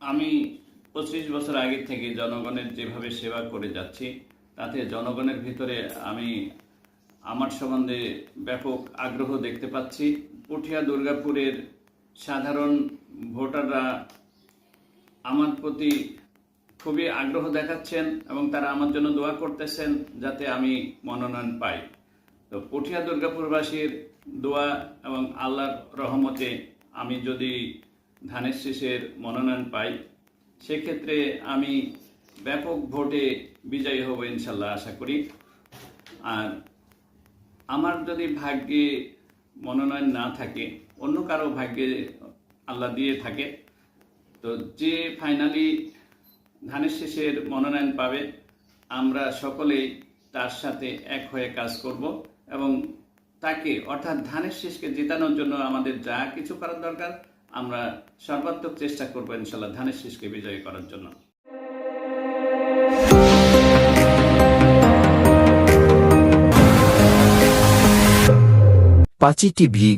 আমি পঁচিশ বছর আগে থেকে জনগণের যেভাবে সেবা করে যাচ্ছি, তাতে জনগণের ভিতরে আমি আমার সম্বন্ধে ব্যাপক আগ্রহ দেখতে পাচ্ছি। পুঠিয়া দুর্গাপুরের সাধারণ ভোটাররা আমার প্রতি খুবই আগ্রহ দেখাচ্ছেন এবং তারা আমার জন্য দোয়া করতেছেন যাতে আমি মনোনয়ন পাই। তো পুঠিয়া দুর্গাপুরবাসীর দোয়া এবং আল্লাহর রহমতে আমি যদি ধানের শীষের মনোনয়ন পাই, সেক্ষেত্রে আমি ব্যাপক ভোটে বিজয়ী হব ইনশাল্লাহ আশা করি। আর আমার যদি ভাগ্যে মনোনয়ন না থাকে, অন্য কারও ভাগ্যে আল্লাহ দিয়ে থাকে, তো যে ফাইনালি ধানের শেষের মনোনয়ন পাবে, আমরা সকলেই তার সাথে এক হয়ে কাজ করব এবং তাকে অর্থাৎ ধানের শেষকে জেতানোর জন্য আমাদের যা কিছু করার দরকার আমরা সর্বাত্মক চেষ্টা করব ইনশাল্লাহ ধানের শীষকে বিজয়ী করার জন্য। পাঁচি টিভি